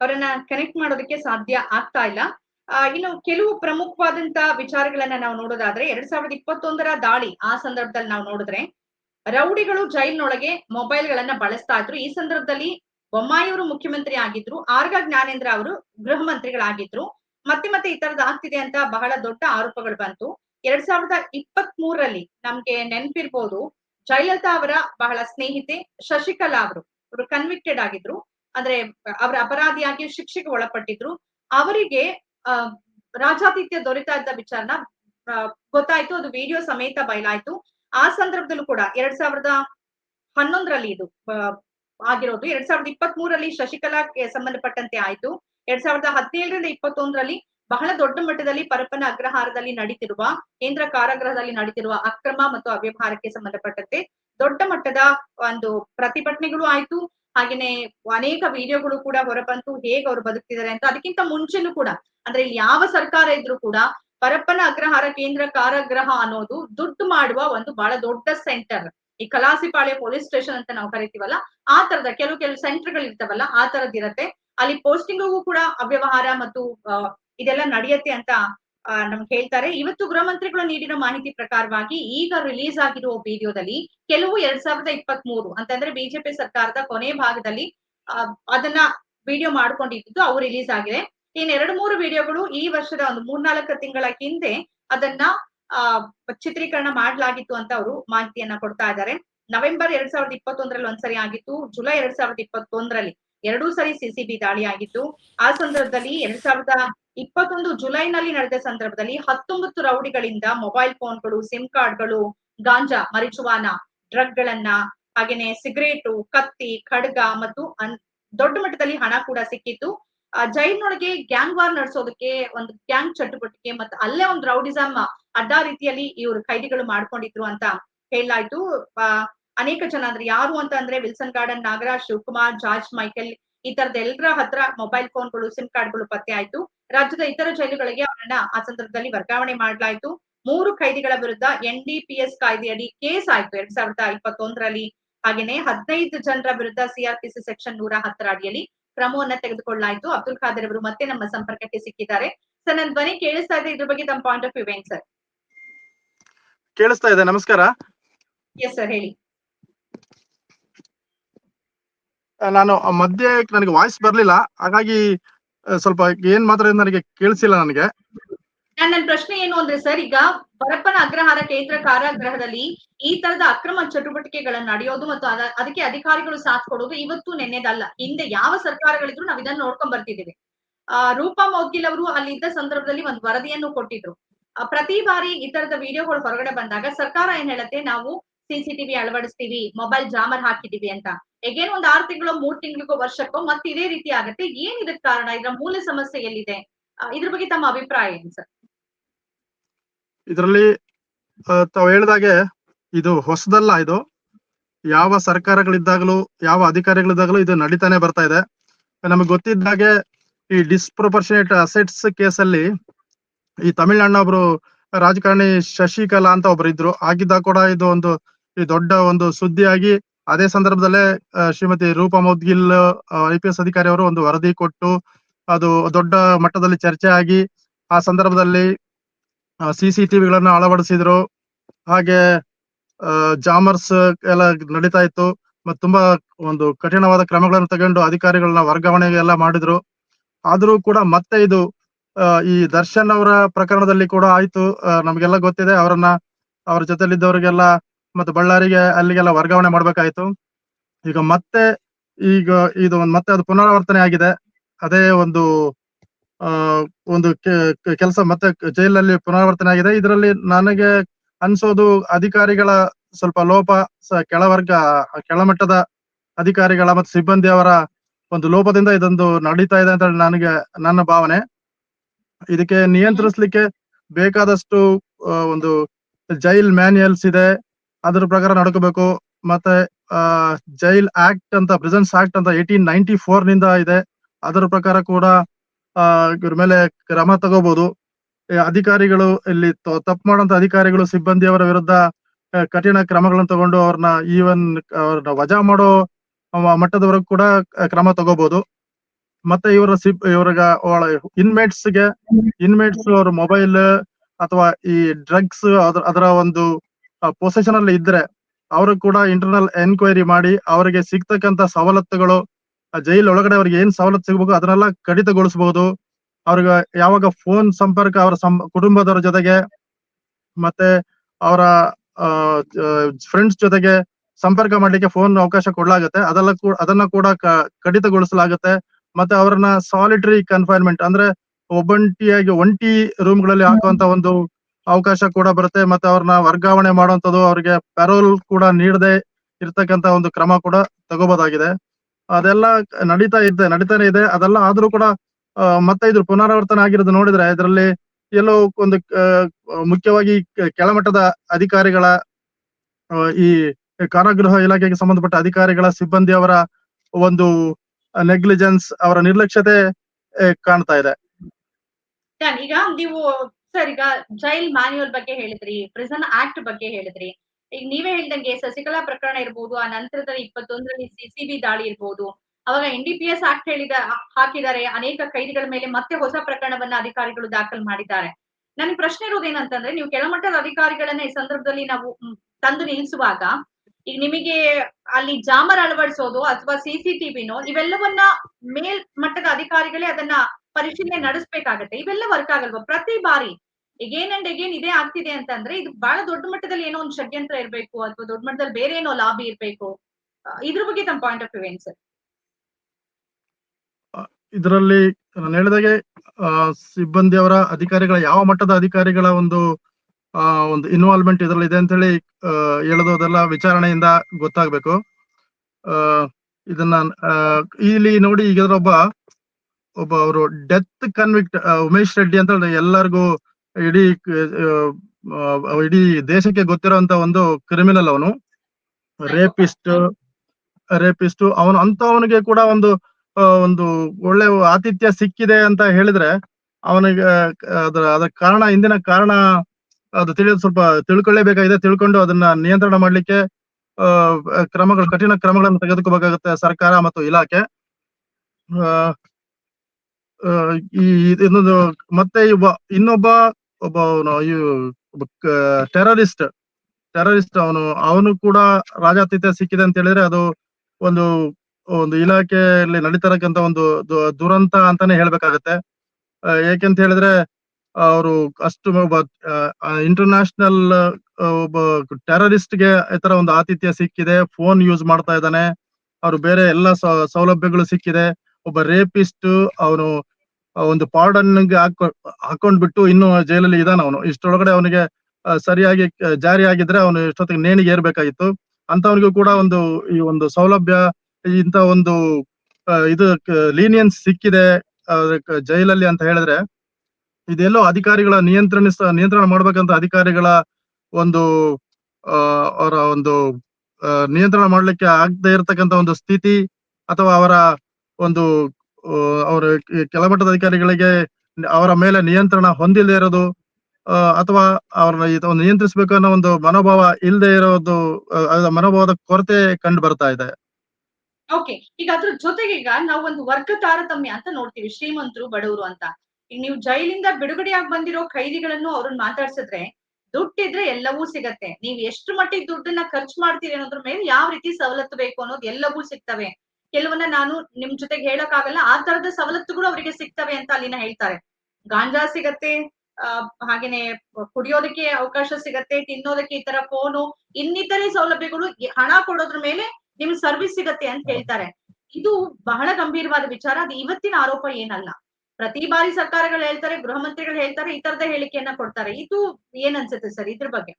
ಅವರನ್ನ ಕನೆಕ್ಟ್ ಮಾಡೋದಕ್ಕೆ ಸಾಧ್ಯ ಆಗ್ತಾ ಇಲ್ಲ. ಇನ್ನು ಕೆಲವು ಪ್ರಮುಖವಾದಂತ ವಿಚಾರಗಳನ್ನ ನಾವು ನೋಡೋದಾದ್ರೆ ಎರಡ್ ಸಾವಿರದ ಇಪ್ಪತ್ತೊಂದರ ದಾಳಿ ಆ ಸಂದರ್ಭದಲ್ಲಿ ನಾವು ನೋಡಿದ್ರೆ ರೌಡಿಗಳು ಜೈಲ್ನೊಳಗೆ ಮೊಬೈಲ್ ಗಳನ್ನ ಬಳಸ್ತಾ ಇದ್ರು. ಈ ಸಂದರ್ಭದಲ್ಲಿ ಬೊಮ್ಮಾಯಿ ಅವರು ಮುಖ್ಯಮಂತ್ರಿ ಆಗಿದ್ರು. ಆರ್ಗ ಜ್ಞಾನೇಂದ್ರ ಅವರು ಗೃಹ ಮಂತ್ರಿಗಳಾಗಿದ್ರು. ಮತ್ತೆ ಮತ್ತೆ ಈ ತರದ್ ಆಗ್ತಿದೆ ಅಂತ ಬಹಳ ದೊಡ್ಡ ಆರೋಪಗಳು ಬಂತು. ಎರಡ್ ಸಾವಿರದ ಇಪ್ಪತ್ತ್ ಮೂರರಲ್ಲಿ ನಮ್ಗೆ ನೆನ್ಪಿರ್ಬೋದು ಜಯಲಲಿತಾ ಅವರ ಬಹಳ ಸ್ನೇಹಿತೆ ಶಶಿಕಲಾ ಅವರು. ಅವರು ಕನ್ವಿಕ್ಟೆಡ್ ಆಗಿದ್ರು. ಅಂದ್ರೆ ಅವರ ಅಪರಾಧಿಯಾಗಿ ಶಿಕ್ಷೆಗೆ ಒಳಪಟ್ಟಿದ್ರು. ಅವರಿಗೆ ಅಹ್ ರಾಜಾತಿಥ್ಯ ದೊರೆತಾ ಇದ್ದ ವಿಚಾರನ ಗೊತ್ತಾಯ್ತು, ಅದು ವಿಡಿಯೋ ಸಮೇತ ಬಯಲಾಯ್ತು. ಆ ಸಂದರ್ಭದಲ್ಲೂ ಕೂಡ ಎರಡ್ ಸಾವಿರದ ಹನ್ನೊಂದರಲ್ಲಿ ಇದು ಆಗಿರೋದು. ಎರಡ್ ಸಾವಿರದ ಇಪ್ಪತ್ತ್ ಮೂರರಲ್ಲಿ ಶಶಿಕಲಾಗೆ ಸಂಬಂಧಪಟ್ಟಂತೆ ಆಯ್ತು. ಎರಡ್ ಸಾವಿರದ ಹದಿನೇಳರಿಂದ ಇಪ್ಪತ್ತೊಂದರಲ್ಲಿ ಬಹಳ ದೊಡ್ಡ ಮಟ್ಟದಲ್ಲಿ ಪರಪ್ಪನ ಅಗ್ರಹಾರದಲ್ಲಿ ನಡೀತಿರುವ, ಕೇಂದ್ರ ಕಾರಾಗೃಹದಲ್ಲಿ ನಡೀತಿರುವ ಅಕ್ರಮ ಮತ್ತು ಅವ್ಯವಹಾರಕ್ಕೆ ಸಂಬಂಧಪಟ್ಟಂತೆ ದೊಡ್ಡ ಮಟ್ಟದ ಒಂದು ಪ್ರತಿಭಟನೆಗಳು ಆಯ್ತು. ಹಾಗೇನೆ ಅನೇಕ ವಿಡಿಯೋಗಳು ಕೂಡ ಹೊರಬಂತು ಹೇಗೆ ಅವ್ರು ಬದುಕ್ತಿದ್ದಾರೆ ಅಂತ ಅದಕ್ಕಿಂತ ಮುಂಚೆನೂ ಕೂಡ, ಅಂದ್ರೆ ಯಾವ ಸರ್ಕಾರ ಇದ್ರು ಕೂಡ ಪರಪ್ಪನ ಅಗ್ರಹಾರ ಕೇಂದ್ರ ಕಾರಾಗ್ರಹ ಅನ್ನೋದು ದುಡ್ಡು ಮಾಡುವ ಒಂದು ಬಹಳ ದೊಡ್ಡ ಸೆಂಟರ್. ಈ ಕಲಾಸಿಪಾಳೆ ಪೊಲೀಸ್ ಸ್ಟೇಷನ್ ಅಂತ ನಾವು ಕರಿತೀವಲ್ಲ, ಆ ತರದ ಕೆಲವು ಕೆಲವು ಸೆಂಟರ್ಗಳು ಇರ್ತಾವಲ್ಲ, ಆ ತರದ್ ಇರತ್ತೆ ಅಲ್ಲಿ ಪೋಸ್ಟಿಂಗ್ಗೂ ಕೂಡ ಅವ್ಯವಹಾರ ಮತ್ತು ಇದೆಲ್ಲ ನಡೆಯತ್ತೆ ಅಂತ ನಮ್ಗೆ ಹೇಳ್ತಾರೆ, ಇವತ್ತು ಗೃಹ ಮಂತ್ರಿಗಳು ನೀಡಿರೋ ಮಾಹಿತಿ ಪ್ರಕಾರವಾಗಿ ಈಗ ರಿಲೀಸ್ ಆಗಿರುವ ವಿಡಿಯೋದಲ್ಲಿ ಕೆಲವು ಎರಡ್ ಸಾವಿರದ ಇಪ್ಪತ್ತ್ ಮೂರು ಅಂತಂದ್ರೆ ಬಿಜೆಪಿ ಸರ್ಕಾರದ ಕೊನೆ ಭಾಗದಲ್ಲಿ ಅದನ್ನ ವಿಡಿಯೋ ಮಾಡ್ಕೊಂಡಿದ್ದು ಅವು ರಿಲೀಸ್ ಆಗಿದೆ. ಇನ್ ಎರಡು ಮೂರು ವಿಡಿಯೋಗಳು ಈ ವರ್ಷದ ಒಂದು ಮೂರ್ನಾಲ್ಕು ತಿಂಗಳ ಹಿಂದೆ ಅದನ್ನ, ಆ, ಚಿತ್ರೀಕರಣ ಮಾಡಲಾಗಿತ್ತು ಅಂತ ಅವರು ಮಾಹಿತಿಯನ್ನ ಕೊಡ್ತಾ ಇದ್ದಾರೆ. ನವೆಂಬರ್ ಎರಡ್ ಸಾವಿರದ ಇಪ್ಪತ್ತೊಂದರಲ್ಲಿ ಒಂದ್ಸರಿ ಆಗಿತ್ತು, ಜುಲೈ ಎರಡ್ ಸಾವಿರದ ಇಪ್ಪತ್ತೊಂದರಲ್ಲಿ ಎರಡೂ ಸರಿ ಸಿಸಿಬಿ ದಾಳಿ ಆಗಿತ್ತು. ಆ ಸಂದರ್ಭದಲ್ಲಿ ಎರಡ್ ಸಾವಿರದ ಇಪ್ಪತ್ತೊಂದು ಜುಲೈನಲ್ಲಿ ನಡೆದ ಸಂದರ್ಭದಲ್ಲಿ ಹತ್ತೊಂಬತ್ತು ರೌಡಿಗಳಿಂದ ಮೊಬೈಲ್ ಫೋನ್ಗಳು, ಸಿಮ್ ಕಾರ್ಡ್ಗಳು, ಗಾಂಜಾ, ಮರಿಚುವಾನ ಡ್ರಗ್ ಗಳನ್ನ ಹಾಗೇನೆ ಸಿಗರೇಟು, ಕತ್ತಿ, ಖಡ್ಗ ಮತ್ತು ದೊಡ್ಡ ಮಟ್ಟದಲ್ಲಿ ಹಣ ಕೂಡ ಸಿಕ್ಕಿತ್ತು. ಜೈಲ್ನೊಳಗೆ ಗ್ಯಾಂಗ್ ವಾರ್ ನಡೆಸೋದಕ್ಕೆ ಒಂದು ಗ್ಯಾಂಗ್ ಚಟುವಟಿಕೆ ಮತ್ತು ಅಲ್ಲೇ ಒಂದು ರೌಡಿಸಮ್ ಅಡ್ಡ ರೀತಿಯಲ್ಲಿ ಇವರು ಖೈದಿಗಳು ಮಾಡ್ಕೊಂಡಿದ್ರು ಅಂತ ಹೇಳಲಾಯ್ತು. ಅನೇಕ ಜನ ಅಂದ್ರೆ ಯಾರು ಅಂತ ಅಂದ್ರೆ ವಿಲ್ಸನ್ ಗಾರ್ಡನ್, ನಾಗರಾಜ್, ಶಿವಕುಮಾರ್, ಜಾರ್ಜ್, ಮೈಕೆಲ್ ಈ ತರದ ಎಲ್ಲರ ಹತ್ರ ಮೊಬೈಲ್ ಫೋನ್ಗಳು, ಸಿಮ್ ಕಾರ್ಡ್ಗಳು ಪತ್ತೆ ಆಯ್ತು. ರಾಜ್ಯದ ಇತರ ಜೈಲುಗಳಿಗೆ ಅವರನ್ನ ಆ ಸಂದರ್ಭದಲ್ಲಿ ವರ್ಗಾವಣೆ ಮಾಡಲಾಯಿತು. ಮೂರು ಖೈದಿಗಳ ವಿರುದ್ಧ ಎನ್ ಡಿ ಪಿ ಎಸ್ ಕಾಯ್ದೆಯಡಿ ಕೇಸ್ ಆಯ್ತು. ಎರಡ್ ಸಾವಿರದ ಇಪ್ಪತ್ತೊಂದರಲ್ಲಿ ಹಾಗೇನೆ ಹದಿನೈದು ಜನರ ವಿರುದ್ಧ ಸಿಆರ್ಪಿಸಿ ಸೆಕ್ಷನ್ ನೂರ ಹತ್ತರ ಅಡಿಯಲ್ಲಿ ಕ್ರಮವನ್ನ ತೆಗೆದುಕೊಳ್ಳಲಾಯಿತು. ಅಬ್ದುಲ್ ಖಾದರ್ ಅವರು ಮತ್ತೆ ನಮ್ಮ ಸಂಪರ್ಕಕ್ಕೆ ಸಿಕ್ಕಿದ್ದಾರೆ. ಸರ್ ನನ್ನ ಧ್ವನಿ ಕೇಳಿಸ್ತಾ ಇದೆ. ಇದ್ರ ಬಗ್ಗೆ ತಮ್ಮ ಪಾಯಿಂಟ್ ಆಫ್ ವ್ಯೂ ಏನ್ ಸರ್? ಕೇಳಿಸ್ತಾ ಇದೆ. ನಮಸ್ಕಾರ. ಎಸ್ ಸರ್ ಹೇಳಿ. ನಾನು ಮಧ್ಯೆ ನನಗೆ ವಾಯ್ಸ್ ಬರ್ಲಿಲ್ಲ. ಹಾಗಾಗಿ ಸ್ವಲ್ಪ ಏನ್ ಮಾತ್ರ ನನಗೆ ಕೇಳಿಸಿಲ್ಲ ನನಗೆ. ನನ್ನ ಪ್ರಶ್ನೆ ಏನು ಅಂದ್ರೆ ಸರ್, ಈಗ ಪರಪ್ಪನ ಅಗ್ರಹಾರ ಕೇಂದ್ರ ಕಾರಾಗೃಹದಲ್ಲಿ ಈ ತರದ ಅಕ್ರಮ ಚಟುವಟಿಕೆಗಳನ್ನ ನಡೆಯೋದು ಮತ್ತು ಅದ, ಅದಕ್ಕೆ ಅಧಿಕಾರಿಗಳು ಸಾಥ್ ಕೊಡೋದು ಇವತ್ತು ನೆನ್ನೆದಲ್ಲ. ಹಿಂದೆ ಯಾವ ಸರ್ಕಾರಗಳಿದ್ರು ನಾವ್ ಇದನ್ನ ನೋಡ್ಕೊಂಡ್ ಬರ್ತಿದೀವಿ. ಆ ರೂಪಾ ಮೌದ್ಗಿಲ್ ಅವರು ಅಲ್ಲಿ ಇದ್ದ ಸಂದರ್ಭದಲ್ಲಿ ಒಂದು ವರದಿಯನ್ನು ಕೊಟ್ಟಿದ್ರು. ಪ್ರತಿ ಬಾರಿ ಈ ತರದ ವಿಡಿಯೋಗಳು ಹೊರಗಡೆ ಬಂದಾಗ ಸರ್ಕಾರ ಏನ್ ಹೇಳುತ್ತೆ, ನಾವು ಸಿಸಿಟಿವಿ ಅಳವಡಿಸ್ತೀವಿ, ಮೊಬೈಲ್ ಜಾಮರ್ ಹಾಕಿದೀವಿ ಅಂತ. ಎಗೇನ್ ಒಂದ್ ಆರ್ ತಿಂಗಳು, ಮೂರ್ ತಿಂಗಳಿಗೋ ವರ್ಷಕ್ಕೋ ಮತ್ತೆ ಇದೇ ರೀತಿ ಆಗುತ್ತೆ. ಏನ್ ಇದಕ್ ಕಾರಣ? ಇದರ ಮೂಲ ಸಮಸ್ಯೆ ಎಲ್ಲಿದೆ? ಇದ್ರ ಬಗ್ಗೆ ತಮ್ಮ ಅಭಿಪ್ರಾಯ ಏನ್ ಸರ್? ಇದರಲ್ಲಿ ತಾವು ಹೇಳ್ದಾಗೆ ಇದು ಹೊಸದಲ್ಲ ಇದು. ಯಾವ ಸರ್ಕಾರಗಳಿದ್ದಾಗಲೂ, ಯಾವ ಅಧಿಕಾರಿಗಳಿದ್ದಾಗಲೂ ಇದು ನಡೀತಾನೆ ಬರ್ತಾ ಇದೆ. ನಮಗೆ ಗೊತ್ತಿದ್ದಾಗೆ ಈ ಡಿಸ್ಪ್ರೊಪರ್ಷನೇಟ್ ಅಸೆಟ್ಸ್ ಕೇಸಲ್ಲಿ ಈ ತಮಿಳ್ನಾಡಿನ ಒಬ್ರು ರಾಜಕಾರಣಿ ಶಶಿಕಲಾ ಅಂತ ಒಬ್ರು ಇದ್ರು. ಆಗಿದ್ದಾಗ ಕೂಡ ಇದು ಒಂದು, ಈ ದೊಡ್ಡ ಒಂದು ಸುದ್ದಿಯಾಗಿ ಅದೇ ಸಂದರ್ಭದಲ್ಲೇ Shrimati Roopa Moudgil I P S ಅಧಿಕಾರಿ ಅವರು ಒಂದು ವರದಿ ಕೊಟ್ಟು ಅದು ದೊಡ್ಡ ಮಟ್ಟದಲ್ಲಿ ಚರ್ಚೆ ಆಗಿ, ಆ ಸಂದರ್ಭದಲ್ಲಿ ಸಿ ಸಿ ಟಿವಿಗಳನ್ನ ಅಳವಡಿಸಿದ್ರು. ಹಾಗೆ ಜಾಮರ್ಸ್ ಎಲ್ಲ ನಡೀತಾ ಇತ್ತು. ಮತ್ತು ತುಂಬಾ ಒಂದು ಕಠಿಣವಾದ ಕ್ರಮಗಳನ್ನು ತಗೊಂಡು ಅಧಿಕಾರಿಗಳನ್ನ ವರ್ಗಾವಣೆ ಎಲ್ಲ ಮಾಡಿದ್ರು. ಆದ್ರೂ ಕೂಡ ಮತ್ತೆ ಇದು ಈ ದರ್ಶನ್ ಅವರ ಪ್ರಕರಣದಲ್ಲಿ ಕೂಡ ಆಯ್ತು. ನಮ್ಗೆಲ್ಲ ಗೊತ್ತಿದೆ, ಅವರನ್ನ, ಅವ್ರ ಜೊತೆಲಿದ್ದವರಿಗೆಲ್ಲ ಮತ್ತೆ ಬಳ್ಳಾರಿಗೆ ಅಲ್ಲಿಗೆಲ್ಲ ವರ್ಗಾವಣೆ ಮಾಡ್ಬೇಕಾಯ್ತು. ಈಗ ಮತ್ತೆ ಈಗ ಇದು ಒಂದು ಮತ್ತೆ ಅದು ಪುನರಾವರ್ತನೆ ಆಗಿದೆ. ಅದೇ ಒಂದು, ಆ, ಒಂದು ಕೆಲಸ ಮತ್ತೆ ಜೈಲಲ್ಲಿ ಪುನರಾವರ್ತನೆ ಆಗಿದೆ. ಇದರಲ್ಲಿ ನನಗೆ ಅನ್ಸೋದು ಅಧಿಕಾರಿಗಳ ಸ್ವಲ್ಪ ಲೋಪ ಕೆಳವರ್ಗ, ಕೆಳಮಟ್ಟದ ಅಧಿಕಾರಿಗಳ ಮತ್ತು ಸಿಬ್ಬಂದಿಯವರ ಒಂದು ಲೋಪದಿಂದ ಇದೊಂದು ನಡೀತಾ ಇದೆ ಅಂತ ನನಗೆ, ನನ್ನ ಭಾವನೆ. ಇದಕ್ಕೆ ನಿಯಂತ್ರಿಸ್ಲಿಕ್ಕೆ ಬೇಕಾದಷ್ಟು ಒಂದು ಜೈಲ್ ಮ್ಯಾನ್ಯಲ್ಸ್ ಇದೆ. ಅದ್ರ ಪ್ರಕಾರ ನಡ್ಕೋಬೇಕು. ಮತ್ತೆ ಜೈಲ್ ಆಕ್ಟ್ ಅಂತ ಪ್ರಿಸನ್ಸ್ ಆಕ್ಟ್ ಅಂತ ಏಟೀನ್ ನೈನ್ಟಿ ಫೋರ್ನಿಂದ ಇದೆ. ಅದರ ಪ್ರಕಾರ ಕೂಡ ಇವ್ರ ಮೇಲೆ ಕ್ರಮ ತಗೋಬಹುದು ಅಧಿಕಾರಿಗಳು ಇಲ್ಲಿ ತಪ್ಪು ಮಾಡುವಂತ ಅಧಿಕಾರಿಗಳು, ಸಿಬ್ಬಂದಿಯವರ ವಿರುದ್ಧ ಕಠಿಣ ಕ್ರಮಗಳನ್ನು ತಗೊಂಡು ಅವ್ರನ್ನ ಈವನ್ ಅವ್ರನ್ನ ವಜಾ ಮಾಡೋ ಮಟ್ಟದವರೆಗೂ ಕೂಡ ಕ್ರಮ ತಗೋಬಹುದು ಮತ್ತೆ ಇವರ ಸಿಬ್, ಇವ್ರಿಗ ಇನ್ಮೇಟ್ಸ್ಗೆ ಇನ್ಮೇಟ್ಸ್ ಅವ್ರ ಮೊಬೈಲ್ ಅಥವಾ ಈ ಡ್ರಗ್ಸ್ ಅದರ ಒಂದು ಪೊಸೆಷನ್ ಅಲ್ಲಿ ಇದ್ರೆ ಅವರು ಕೂಡ ಇಂಟರ್ನಲ್ ಎನ್ಕ್ವೈರಿ ಮಾಡಿ ಅವರಿಗೆ ಸಿಗ್ತಕ್ಕಂತ ಸವಲತ್ತುಗಳು ಜೈಲ್ ಒಳಗಡೆ ಅವ್ರಿಗೆ ಏನ್ ಸವಲತ್ತು ಸಿಗಬೇಕು ಅದನ್ನೆಲ್ಲ ಕಡಿತಗೊಳಿಸಬಹುದು ಅವ್ರಿಗೆ ಯಾವಾಗ ಫೋನ್ ಸಂಪರ್ಕ ಅವರ ಸಂ- ಕುಟುಂಬದವರ ಜೊತೆಗೆ ಮತ್ತೆ ಅವರ ಫ್ರೆಂಡ್ಸ್ ಜೊತೆಗೆ ಸಂಪರ್ಕ ಮಾಡ್ಲಿಕ್ಕೆ ಫೋನ್ ಅವಕಾಶ ಕೊಡಲಾಗುತ್ತೆ. ಅದೆಲ್ಲ ಅದನ್ನ ಕೂಡ ಕಡಿತಗೊಳಿಸಲಾಗುತ್ತೆ. ಮತ್ತೆ ಅವರನ್ನ ಸಾಲಿಟರಿ ಕನ್ಫೈನ್ಮೆಂಟ್ ಅಂದ್ರೆ ಒಬ್ಬಂಟಿಯಾಗಿ ಒಂಟಿ ರೂಮ್ಗಳಲ್ಲಿ ಹಾಕುವಂತ ಒಂದು ಅವಕಾಶ ಕೂಡ ಬರುತ್ತೆ. ಮತ್ತೆ ಅವ್ರನ್ನ ವರ್ಗಾವಣೆ ಮಾಡುವಂತದ್ದು ಅವ್ರಿಗೆ ಪೆರೋಲ್ ಕೂಡ ನೀಡದೆ ಇರ್ತಕ್ಕಂತ ಒಂದು ಕ್ರಮ ಕೂಡ ತಗೋಬಹುದಾಗಿದೆ ಅದೆಲ್ಲ ನಡೀತಾ ಇದೆ, ನಡೀತಾನೆ ಇದೆ. ಅದೆಲ್ಲ ಆದ್ರೂ ಕೂಡ ಮತ್ತೆ ಇದ್ರ ಪುನರಾವರ್ತನೆ ಆಗಿರೋದು ನೋಡಿದ್ರೆ ಇದರಲ್ಲಿ ಎಲ್ಲೋ ಒಂದು ಮುಖ್ಯವಾಗಿ ಕೆಳಮಟ್ಟದ ಅಧಿಕಾರಿಗಳ ಈ ಕಾರಾಗೃಹ ಇಲಾಖೆಗೆ ಸಂಬಂಧಪಟ್ಟ ಅಧಿಕಾರಿಗಳ ಸಿಬ್ಬಂದಿ ಅವರ ಒಂದು ನೆಗ್ಲಿಜೆನ್ಸ್ ಅವರ ನಿರ್ಲಕ್ಷ್ಯತೆ ಕಾಣ್ತಾ ಇದೆ. ಈಗ ನೀವು ಸರ್ ಈಗ ಜೈಲ್ ಮ್ಯಾನ್ಯುಯಲ್ ಬಗ್ಗೆ ಹೇಳಿದ್ರಿ ಪ್ರಿಸನ್ ಆಕ್ಟ್ ಬಗ್ಗೆ ಹೇಳಿದ್ರಿ. ಈಗ ನೀವೇ ಹೇಳ್ದಂಗೆ ಶಶಿಕಲಾ ಪ್ರಕರಣ ಇರ್ಬೋದು, ಆ ನಂತರದ ಇಪ್ಪತ್ತೊಂದರಲ್ಲಿ ಸಿಸಿಬಿ ದಾಳಿ ಇರ್ಬೋದು. ಅವಾಗ N D P S act ಹೇಳಿದ, ಹಾಕಿದ್ದಾರೆ. ಅನೇಕ ಕೈದಿಗಳ ಮೇಲೆ ಮತ್ತೆ ಹೊಸ ಪ್ರಕರಣವನ್ನ ಅಧಿಕಾರಿಗಳು ದಾಖಲು ಮಾಡಿದ್ದಾರೆ. ನನಗೆ ಪ್ರಶ್ನೆ ಇರೋದೇನಂತಂದ್ರೆ ನೀವು ಕೆಳಮಟ್ಟದ ಅಧಿಕಾರಿಗಳನ್ನ ಈ ಸಂದರ್ಭದಲ್ಲಿ ನಾವು ತಂದು ನಿಲ್ಲಿಸುವಾಗ, ಈಗ ನಿಮಗೆ ಅಲ್ಲಿ ಜಾಮರ್ ಅಳವಡಿಸೋದು ಅಥವಾ ಸಿಸಿಟಿವಿನೋ ಇವೆಲ್ಲವನ್ನ ಮೇಲ್ಮಟ್ಟದ ಅಧಿಕಾರಿಗಳೇ ಅದನ್ನ ಪರಿಶೀಲನೆ ನಡೆಸಬೇಕಾಗತ್ತೆ. ಇವೆಲ್ಲ ವರ್ಕ್ ಆಗಲ್ವಾ? ಪ್ರತಿ ಬಾರಿ ಎಗೇನ್ ಅಂಡ್ ಎಗೇನ್ ಇದೇ ಆಗ್ತಿದೆ ಅಂತಂದ್ರೆ ಇದು ಬಹಳ ದೊಡ್ಡ ಮಟ್ಟದಲ್ಲಿ ಏನೋ ಒಂದು ಷಡ್ಯಂತ್ರ ಇರಬೇಕು ಅಥವಾ ದೊಡ್ಡ ಮಟ್ಟದಲ್ಲಿ ಬೇರೆ ಏನೋ ಲಾಬಿ ಇರಬೇಕು. ಇದ್ರ ಬಗ್ಗೆ ತಮ್ಮ ಪಾಯಿಂಟ್ ಆಫ್ ವ್ಯೂ ಏನ್ ಸರ್ ಇದರಲ್ಲಿ ನಾನು ಹೇಳಿದಾಗೆ ಸಿಬ್ಬಂದಿ ಸಿಬ್ಬಂದಿಯವರ ಅಧಿಕಾರಿಗಳ, ಯಾವ ಮಟ್ಟದ ಅಧಿಕಾರಿಗಳ ಒಂದು ಒಂದು ಇನ್ವಾಲ್ವ್ಮೆಂಟ್ ಇದರಲ್ಲಿ ಇದೆ ಅಂತ ಹೇಳಿ ಅದೆಲ್ಲ ವಿಚಾರಣೆಯಿಂದ ಗೊತ್ತಾಗ್ಬೇಕು. ಇದನ್ನ ಇಲ್ಲಿ ನೋಡಿ ಈಗ ಒಬ್ಬ ಒಬ್ಬ ಅವರು ಡೆತ್ ಕನ್ವಿಕ್ಟ್ ಉಮೇಶ್ ರೆಡ್ಡಿ ಅಂತ ಎಲ್ಲರಿಗೂ ಇಡೀ ಇಡೀ ದೇಶಕ್ಕೆ ಗೊತ್ತಿರುವಂತ ಒಂದು ಕ್ರಿಮಿನಲ್ ಅವನು. ರೇಪಿಸ್ಟ್ ರೇಪಿಸ್ಟ್ ಅವನು ಅಂತವನಿಗೆ ಕೂಡ ಒಂದು ಒಂದು ಒಳ್ಳೆ ಆತಿಥ್ಯ ಸಿಕ್ಕಿದೆ ಅಂತ ಹೇಳಿದ್ರೆ ಅವನಿಗೆ ಅದರ ಅದರ ಕಾರಣ, ಹಿಂದಿನ ಕಾರಣ ಅದು ತಿಳಿಯೋದು ಸ್ವಲ್ಪ ತಿಳ್ಕೊಳ್ಳೇಬೇಕಾಗಿದೆ. ತಿಳ್ಕೊಂಡು ಅದನ್ನ ನಿಯಂತ್ರಣ ಮಾಡ್ಲಿಕ್ಕೆ ಕ್ರಮಗಳು, ಕಠಿಣ ಕ್ರಮಗಳನ್ನು ತೆಗೆದುಕೋಬೇಕಾಗುತ್ತೆ ಸರ್ಕಾರ ಮತ್ತು ಇಲಾಖೆ. ಈ ಇನ್ನೊಂದು ಮತ್ತೆ ಒಬ್ಬ ಇನ್ನೊಬ್ಬ, ಒಬ್ಬ ಅವನು ಟೆರರಿಸ್ಟ್ ಟೆರರಿಸ್ಟ್ ಅವನು ಅವನು ಕೂಡ ರಾಜಾತಿಥ್ಯ ಸಿಕ್ಕಿದೆ ಅಂತ ಹೇಳಿದ್ರೆ ಅದು ಒಂದು ಒಂದು ಇಲಾಖೆಯಲ್ಲಿ ನಡೀತಿರಕ್ಕಂತ ಒಂದು ದುರಂತ ಅಂತಾನೆ ಹೇಳ್ಬೇಕಾಗತ್ತೆ. ಏಕೆಂತ ಹೇಳಿದ್ರೆ ಅವರು ಅಷ್ಟು ಒಬ್ಬ ಇಂಟರ್ನ್ಯಾಷನಲ್ ಒಬ್ಬ ಟೆರರಿಸ್ಟ್ಗೆ ಈ ತರ ಒಂದು ಆತಿಥ್ಯ ಸಿಕ್ಕಿದೆ ಫೋನ್ ಯೂಸ್ ಮಾಡ್ತಾ ಇದ್ದಾನೆ. ಅವ್ರು ಬೇರೆ ಎಲ್ಲ ಸೌಲಭ್ಯಗಳು ಸಿಕ್ಕಿದೆ. ಒಬ್ಬ ರೇಪಿಸ್ಟ್ ಅವನು ಒಂದು ಪಾರ್ಡನ್ ಹಾಕೊಂಡ್ ಹಾಕೊ, ಹಾಕೊಂಡ್ಬಿಟ್ಟು ಇನ್ನು ಜೈಲಲ್ಲಿ ಇದಾನ ಅವನು. ಇಷ್ಟೊಳಗಡೆ ಅವನಿಗೆ ಸರಿಯಾಗಿ ಜಾರಿ ಆಗಿದ್ರೆ ಅವನು ಇಷ್ಟೊತ್ತಿಗೆ ನೇಣಿಗೆ ಏರ್ಬೇಕಾಗಿತ್ತು. ಅಂತವನಿಗೂ ಕೂಡ ಒಂದು, ಈ ಒಂದು ಸೌಲಭ್ಯ ಇಂತ ಒಂದು ಇದು ಲೀನಿಯನ್ಸ್ ಸಿಕ್ಕಿದೆ ಜೈಲಲ್ಲಿ ಅಂತ ಹೇಳಿದ್ರೆ. ಇದೆಲ್ಲೋ ಅಧಿಕಾರಿಗಳ ನಿಯಂತ್ರಣ ನಿಯಂತ್ರಣ ಮಾಡ್ಬೇಕಂತ ಅಧಿಕಾರಿಗಳ ಒಂದು ಅವರ ಒಂದು ನಿಯಂತ್ರಣ ಮಾಡ್ಲಿಕ್ಕೆ ಆಗದೆ ಇರತಕ್ಕಂತ ಒಂದು ಸ್ಥಿತಿ, ಅಥವಾ ಅವರ ಒಂದು ಅವರ ಕೆಳಮಟ್ಟದ ಅಧಿಕಾರಿಗಳಿಗೆ ಅವರ ಮೇಲೆ ನಿಯಂತ್ರಣ ಹೊಂದಿಲ್ಲದೆ ಇರೋದು ಅಥವಾ ಅವ್ರನ್ನ ನಿಯಂತ್ರಿಸಬೇಕು ಅನ್ನೋ ಒಂದು ಮನೋಭಾವ ಇಲ್ಲದೆ ಇರೋದು ಮನೋಭಾವದ ಕೊರತೆ ಕಂಡು ಬರ್ತಾ ಇದೆ. ಓಕೆ ಈಗ ಅದ್ರ ಜೊತೆಗೆ ಈಗ ನಾವು ಒಂದು ವರ್ಗ ತಾರತಮ್ಯ ಅಂತ ನೋಡ್ತೀವಿ, ಶ್ರೀಮಂತರು, ಬಡವರು ಅಂತ. ಈಗ ನೀವು ಜೈಲಿಂದ ಬಿಡುಗಡೆಯಾಗಿ ಬಂದಿರೋ ಖೈದಿಗಳನ್ನು ಅವ್ರನ್ನ ಮಾತಾಡ್ಸಿದ್ರೆ ದುಡ್ಡಿದ್ರೆ ಎಲ್ಲವೂ ಸಿಗತ್ತೆ. ನೀವು ಎಷ್ಟು ಮಟ್ಟಿಗೆ ದುಡ್ಡನ್ನ ಖರ್ಚು ಮಾಡ್ತೀರಿ ಅನ್ನೋದ್ರ ಮೇಲೆ ಯಾವ ರೀತಿ ಸವಲತ್ತು ಬೇಕು ಅನ್ನೋದು ಎಲ್ಲವೂ ಸಿಗ್ತವೆ. ಕೆಲವನ್ನ ನಾನು ನಿಮ್ ಜೊತೆಗೆ ಹೇಳಕ್ಕಾಗಲ್ಲ, ಆ ತರದ ಸವಲತ್ತುಗಳು ಅವರಿಗೆ ಸಿಗ್ತವೆ ಅಂತ ಅಲ್ಲಿನ ಹೇಳ್ತಾರೆ. ಗಾಂಜಾ ಸಿಗತ್ತೆ ಹಾಗೇನೆ ಕುಡಿಯೋದಕ್ಕೆ ಅವಕಾಶ ಸಿಗತ್ತೆ, ತಿನ್ನೋದಕ್ಕೆ ಈ ತರ ಫೋನು ಇನ್ನಿತರೆ ಸೌಲಭ್ಯಗಳು ಹಣ ಕೊಡೋದ್ರ ಮೇಲೆ ನಿಮ್ ಸರ್ವಿಸ್ ಸಿಗತ್ತೆ ಅಂತ ಹೇಳ್ತಾರೆ. ಇದು ಬಹಳ ಗಂಭೀರವಾದ ವಿಚಾರ, ಅದು ಇವತ್ತಿನ ಆರೋಪ ಏನಲ್ಲ. ಪ್ರತಿ ಬಾರಿ ಸರ್ಕಾರಗಳು ಹೇಳ್ತಾರೆ, ಗೃಹ ಮಂತ್ರಿಗಳು ಹೇಳ್ತಾರೆ, ಈ ತರದ ಹೇಳಿಕೆಯನ್ನ ಕೊಡ್ತಾರೆ. ಇದು ಏನ್ ಅನ್ಸುತ್ತೆ ಸರ್ ಇದ್ರ ಬಗ್ಗೆ?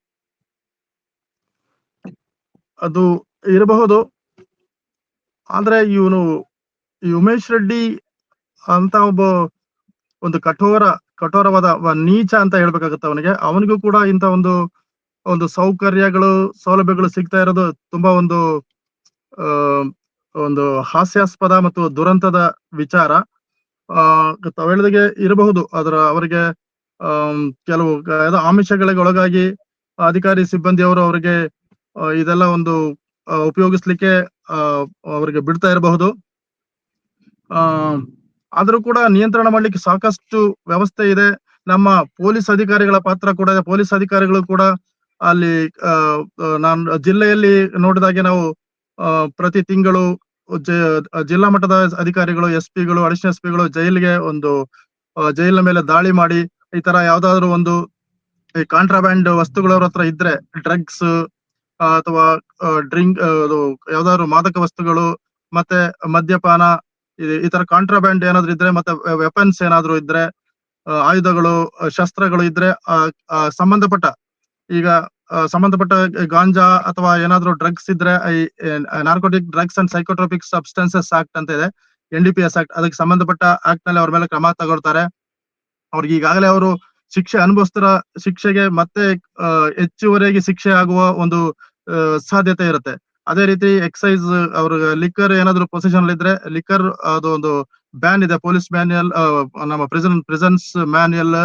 ಅದು ಇರಬಹುದು. ಆದ್ರೆ ಇವನು ಉಮೇಶ್ ರೆಡ್ಡಿ ಅಂತ ಒಬ್ಬ ಒಂದು ಕಠೋರ, ಕಠೋರವಾದ ನೀಚ ಅಂತ ಹೇಳ್ಬೇಕಾಗತ್ತೆ ಅವನಿಗೆ. ಅವನಿಗೂ ಕೂಡ ಇಂತ ಒಂದು ಒಂದು ಸೌಕರ್ಯಗಳು, ಸೌಲಭ್ಯಗಳು ಸಿಗ್ತಾ ಇರೋದು ತುಂಬಾ ಒಂದು ಒಂದು ಹಾಸ್ಯಾಸ್ಪದ ಮತ್ತು ದುರಂತದ ವಿಚಾರ. ಆ ತಾವ್ ಹೇಳಿದಾಗೆ ಇರಬಹುದು. ಅದರ ಅವರಿಗೆ ಕೆಲವು ಆಮಿಷಗಳಿಗೆ ಒಳಗಾಗಿ ಅಧಿಕಾರಿ, ಸಿಬ್ಬಂದಿಯವರು ಅವರಿಗೆ ಇದೆಲ್ಲ ಒಂದು ಉಪಯೋಗಿಸ್ಲಿಕ್ಕೆ ಅವರಿಗೆ ಬಿಡ್ತಾ ಇರಬಹುದು. ಆದ್ರೂ ಕೂಡ ನಿಯಂತ್ರಣ ಮಾಡ್ಲಿಕ್ಕೆ ಸಾಕಷ್ಟು ವ್ಯವಸ್ಥೆ ಇದೆ. ನಮ್ಮ ಪೊಲೀಸ್ ಅಧಿಕಾರಿಗಳ ಪಾತ್ರ ಕೂಡ ಪೊಲೀಸ್ ಅಧಿಕಾರಿಗಳು ಕೂಡ ಅಲ್ಲಿ ನಾನು, ಜಿಲ್ಲೆಯಲ್ಲಿ ನೋಡಿದಾಗೆ ನಾವು ಪ್ರತಿ ತಿಂಗಳು ಜಿಲ್ಲಾ ಮಟ್ಟದ ಅಧಿಕಾರಿಗಳು ಎಸ್ ಪಿಗಳು ಅಡಿಷನಲ್ ಎಸ್ ಪಿಗಳು ಜೈಲಿಗೆ ಒಂದು ಜೈಲಿನ ಮೇಲೆ ದಾಳಿ ಮಾಡಿ, ಈ ತರ ಯಾವ್ದಾದ್ರು ಒಂದು, ಈ ಕಾಂಟ್ರಾಬ್ಯಾಂಡ್ ವಸ್ತುಗಳವ್ರ ಹತ್ರ ಇದ್ರೆ, ಡ್ರಗ್ಸ್ ಅಥವಾ ಡ್ರಿಂಕ್ ಅದು ಯಾವ್ದಾದ್ರು ಮಾದಕ ವಸ್ತುಗಳು ಮತ್ತೆ ಮದ್ಯಪಾನ, ಈ- ತರ ಕಾಂಟ್ರಾಬ್ಯಾಂಡ್ ಏನಾದ್ರು ಇದ್ರೆ ಮತ್ತೆ ವೆಪನ್ಸ್ ಏನಾದ್ರು ಇದ್ರೆ ಆಯುಧಗಳು ಶಸ್ತ್ರಗಳು ಇದ್ರೆ ಸಂಬಂಧಪಟ್ಟ, ಈಗ ಸಂಬಂಧಪಟ್ಟ ಗಾಂಜಾ ಅಥವಾ ಏನಾದ್ರು ಡ್ರಗ್ಸ್ ಇದ್ರೆ, ಈ narcotic drugs and psychotropic substances act ಅಂತ ಇದೆ N D P S act ಅದಕ್ಕೆ ಸಂಬಂಧಪಟ್ಟ ಆಕ್ಟ್ನಲ್ಲಿ ಅವ್ರ ಮೇಲೆ ಕ್ರಮ ತಗೊಳ್ತಾರೆ. ಅವ್ರಿಗೆ ಈಗಾಗಲೇ ಅವರು ಶಿಕ್ಷೆ ಅನುಭವಸ್ಥರ ಶಿಕ್ಷೆಗೆ ಮತ್ತೆ ಅಹ್ ಹೆಚ್ಚುವರಿಯಾಗಿ ಶಿಕ್ಷೆ ಆಗುವ ಒಂದು ಸಾಧ್ಯತೆ ಇರುತ್ತೆ. ಅದೇ ರೀತಿ ಎಕ್ಸೈಸ್, ಅವ್ರ ಲಿಕ್ಕರ್ ಏನಾದ್ರು ಪೊಸಿಷನ್ ಇದ್ರೆ, ಲಿಕ್ಕರ್ ಅದು ಒಂದು ಬ್ಯಾನ್ ಇದೆ, ಪೊಲೀಸ್ ಮ್ಯಾನ್ಯಲ್ ನಮ್ಮ ಪ್ರಿಸನ್ ಪ್ರೆಸೆನ್ಸ್ ಮ್ಯಾನ್ಯಲ್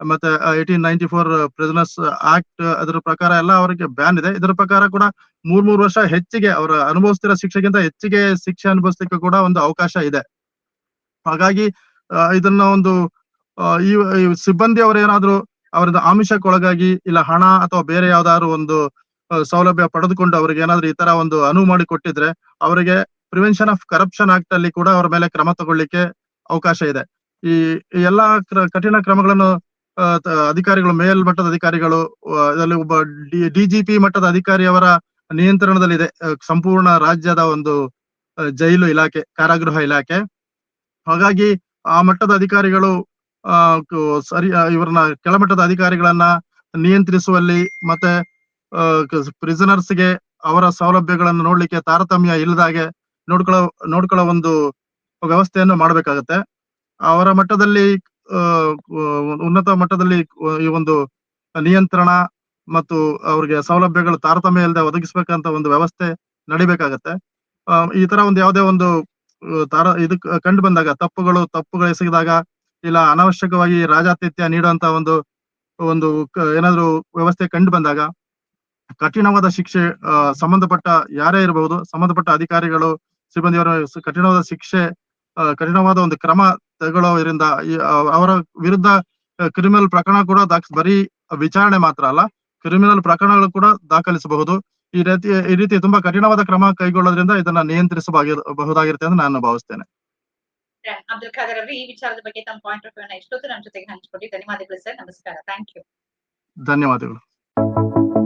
ಮತ್ತೆ eighteen ninety four prisoners act ಅದ್ರ ಪ್ರಕಾರ ಎಲ್ಲ ಅವರಿಗೆ ಬ್ಯಾನ್ ಇದೆ. ಇದರ ಪ್ರಕಾರ ಕೂಡ ಮೂರ್, ಮೂರು ವರ್ಷ ಹೆಚ್ಚಿಗೆ ಅವರ ಅನುಭವಿಸ್ತಿರೋ ಶಿಕ್ಷೆಗಿಂತ ಹೆಚ್ಚಿಗೆ ಶಿಕ್ಷೆ ಅನುಭವಿಸ್ಲಿಕ್ಕೆ ಕೂಡ ಒಂದು ಅವಕಾಶ ಇದೆ. ಹಾಗಾಗಿ ಇದನ್ನ ಒಂದು ಈ ಸಿಬ್ಬಂದಿ ಅವರೇನಾದ್ರೂ ಅವರದ ಆಮಿಷಕ್ಕೊಳಗಾಗಿ ಇಲ್ಲ ಹಣ ಅಥವಾ ಬೇರೆ ಯಾವ್ದಾದ್ರು ಒಂದು ಸೌಲಭ್ಯ ಪಡೆದುಕೊಂಡು ಅವ್ರಿಗೆ ಏನಾದ್ರು ಈ ತರ ಒಂದು ಅನುವು ಮಾಡಿ ಕೊಟ್ಟಿದ್ರೆ ಅವರಿಗೆ ಪ್ರಿವೆನ್ಷನ್ ಆಫ್ ಕರಪ್ಷನ್ ಆಕ್ಟ್ ಅಲ್ಲಿ ಕೂಡ ಅವರ ಮೇಲೆ ಕ್ರಮ ತಗೊಳ್ಳಿಕ್ಕೆ ಅವಕಾಶ ಇದೆ. ಈ ಎಲ್ಲಾ ಕಠಿಣ ಕ್ರಮಗಳನ್ನು ಅಧಿಕಾರಿಗಳು, ಮೇಲ್ಮಟ್ಟದ ಅಧಿಕಾರಿಗಳು ಇದರಲ್ಲಿ ಒಬ್ಬ ಡಿಜಿಪಿ ಮಟ್ಟದ ಅಧಿಕಾರಿಯವರ ನಿಯಂತ್ರಣದಲ್ಲಿದೆ. ಸಂಪೂರ್ಣ ರಾಜ್ಯದ ಒಂದು ಜೈಲು ಇಲಾಖೆ, ಕಾರಾಗೃಹ ಇಲಾಖೆ. ಹಾಗಾಗಿ ಆ ಮಟ್ಟದ ಅಧಿಕಾರಿಗಳು ಸರಿ ಇವರನ್ನ ಕೆಳಮಟ್ಟದ ಅಧಿಕಾರಿಗಳನ್ನ ನಿಯಂತ್ರಿಸುವಲ್ಲಿ ಮತ್ತೆ ಪ್ರಿಸನರ್ಸ್ಗೆ ಅವರ ಸೌಲಭ್ಯಗಳನ್ನು ನೋಡ್ಲಿಕ್ಕೆ ತಾರತಮ್ಯ ಇಲ್ಲದಾಗೆ ನೋಡ್ಕೊಳ್ಳೋ ನೋಡ್ಕೊಳ್ಳೋ ಒಂದು ವ್ಯವಸ್ಥೆಯನ್ನು ಮಾಡ್ಬೇಕಾಗತ್ತೆ. ಅವರ ಮಟ್ಟದಲ್ಲಿ ಉನ್ನತ ಮಟ್ಟದಲ್ಲಿ ಈ ಒಂದು ನಿಯಂತ್ರಣ ಮತ್ತು ಅವ್ರಿಗೆ ಸೌಲಭ್ಯಗಳು ತಾರತಮ್ಯ ಇಲ್ಲದೆ ಒದಗಿಸ್ಬೇಕಂತ ಒಂದು ವ್ಯವಸ್ಥೆ ನಡಿಬೇಕಾಗತ್ತೆ. ಈ ತರ ಒಂದು ಯಾವುದೇ ಒಂದು ತಾರ, ಇದಕ್, ಕಂಡು ಬಂದಾಗ, ತಪ್ಪುಗಳು ತಪ್ಪುಗಳು ಎಸಗಿದಾಗ ಇಲ್ಲ, ಅನಾವಶ್ಯಕವಾಗಿ ರಾಜಾತಿಥ್ಯ ನೀಡುವಂತ ಒಂದು ಒಂದು ಏನಾದ್ರು ವ್ಯವಸ್ಥೆ ಕಂಡು ಬಂದಾಗ ಕಠಿಣವಾದ ಶಿಕ್ಷೆ ಸಂಬಂಧಪಟ್ಟ ಯಾರೇ ಇರಬಹುದು ಸಂಬಂಧಪಟ್ಟ ಅಧಿಕಾರಿಗಳು, ಸಿಬ್ಬಂದಿಯವರ ಕಠಿಣವಾದ ಶಿಕ್ಷೆ ಕಠಿಣವಾದ ಒಂದು ಕ್ರಮ ತಗೊಳ್ಳೋದ್ರಿಂದ ಅವರ ವಿರುದ್ಧ ಕ್ರಿಮಿನಲ್ ಪ್ರಕರಣ ಕೂಡ ದಾಖ, ಬರೀ ವಿಚಾರಣೆ ಮಾತ್ರ ಅಲ್ಲ ಕ್ರಿಮಿನಲ್ ಪ್ರಕರಣಗಳು ಕೂಡ ದಾಖಲಿಸಬಹುದು. ಈ ರೀತಿ ಈ ರೀತಿ ತುಂಬಾ ಕಠಿಣವಾದ ಕ್ರಮ ಕೈಗೊಳ್ಳೋದ್ರಿಂದ ಇದನ್ನ ನಿಯಂತ್ರಿಸಬಹುದಾಗಿರುತ್ತೆ ಅಂತ ನಾನು ಭಾವಿಸ್ತೇನೆ. ಅಬ್ದುಲ್ ಖಾದರ್ ಅವರು ಈ ವಿಚಾರದ ಬಗ್ಗೆ ತಮ್ಮ ಪಾಯಿಂಟ್ ಆಫ್ ವ್ಯೂ ಇಷ್ಟೊತ್ತು ನಮ್ಮ ಜೊತೆಗೆ ಹಂಚಿಕೊಟ್ಟು ಧನ್ಯವಾದಗಳು ಸರ್. ನಮಸ್ಕಾರ. ಥ್ಯಾಂಕ್ ಯು ಧನ್ಯವಾದಗಳು.